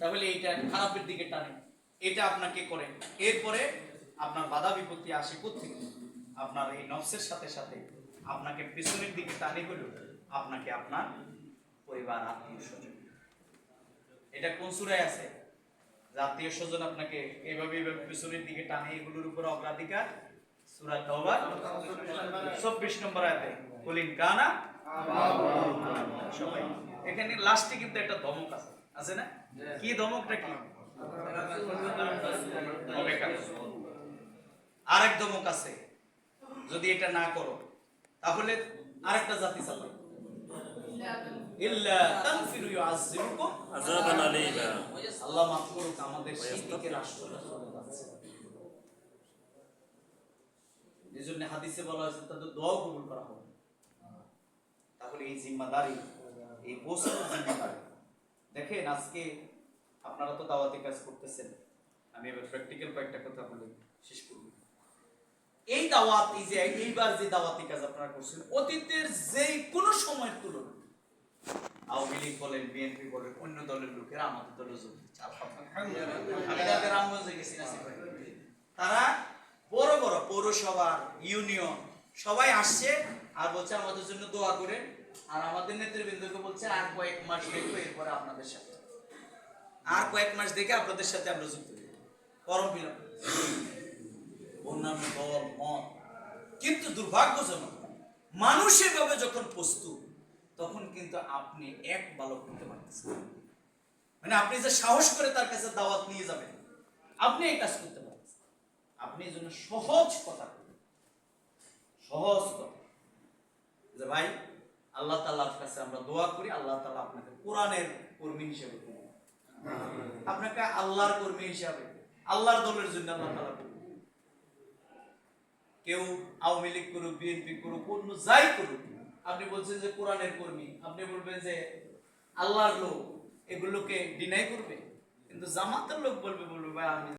তাহলে এইটা খারাপের দিকে টানে। এটা আপনাকে করে। এরপরে আপনার বাধা বিপত্তি আসে কোথেকে আপনার এই নফসের সাথে সাথে আপনাকে পেছনের দিকে টানে আপনাকে আপনার পরিবার, আত্মীয় স্বজন। এটা কোন সুরায় আছে? আত্মীয় স্বজন আপনাকে এইভাবে এইভাবে পেছনের দিকে টানে, এগুলোর উপর অগ্রাধিকার সুরা তওবা 24 নম্বর আয়াতে কুলিন কানা, সবাই। এখানে লাস্টে কিন্তু একটা ধমক আছে। আছে না? কি ধমকটা কি? আরেক ধমক আছে। যদি এটা না করো, তাহলে আরেকটা জাতি চালাও ইল্লা তানফিরু আলীমা। আল্লাহ মাফ আমাদের এই হাদিসে বলা হয়েছে তাদের দোয়াও কবুল করা হবে তাহলে এই জিম্মাদারি এই জিম্মাদারি দেখেন, আজকে আপনারা তো দাওয়াতি কাজ করতেছেন আমি এবার প্র্যাকটিক্যাল কয়েকটা কথা বলে শেষ করব এই দাওয়াত, এই যে, এইবার যে দাওয়াতি কাজ আপনারা করছেন, অতীতের যে কোনো সময়ের তুলনায় আওয়ামী লীগ বলেন বিএনপি বলেন, অন্য দলের লোকেরা আমাদের দলে যোগ আলহামদুলিল্লাহ। গেছি। তারা বড় বড় পৌরসভা ইউনিয়ন। সবাই আসছে আর বলছে আমাদের জন্য দোয়া করেন আর আমাদের নেতৃবৃন্দকে বলছে আর কয়েক মাস দেখব, এরপরে আপনাদের সাথে। আর কয়েক মাস দেখে আপনাদের সাথে আমরা যুক্ত করম বিলম্ব অন্যান্য দল মত কিন্তু দুর্ভাগ্যজনক, মানুষ এভাবে যখন প্রস্তুত, তখন কিন্তু আপনি এক বালক করতে পারতেছেন মানে আপনি যে সাহস করে তার কাছে দাওয়াত নিয়ে যাবেন, আপনি এই কাজ করতে পারতেছেন আপনি এই জন্য সহজ কথা। সহজ কথা যে ভাই আল্লাহ তাআলার কাছে আমরা দোয়া করি আল্লাহ তাআলা আপনাকে কোরআনের কর্মী হিসেবে আপনাকে আল্লাহর কর্মী হিসাবে আল্লাহর দলের জন্য আল্লাহ করুন। কেউ আওয়ামী লীগ করুক বিএনপি করুক অন্য যাই করুক আপনি বলছেন যে কোরআনের কর্মী আপনি বলবেন যে আল্লাহর লোক এগুলোকে ডিনাই করবে কিন্তু জামাতের লোক বলবে বলবে ভাই আমি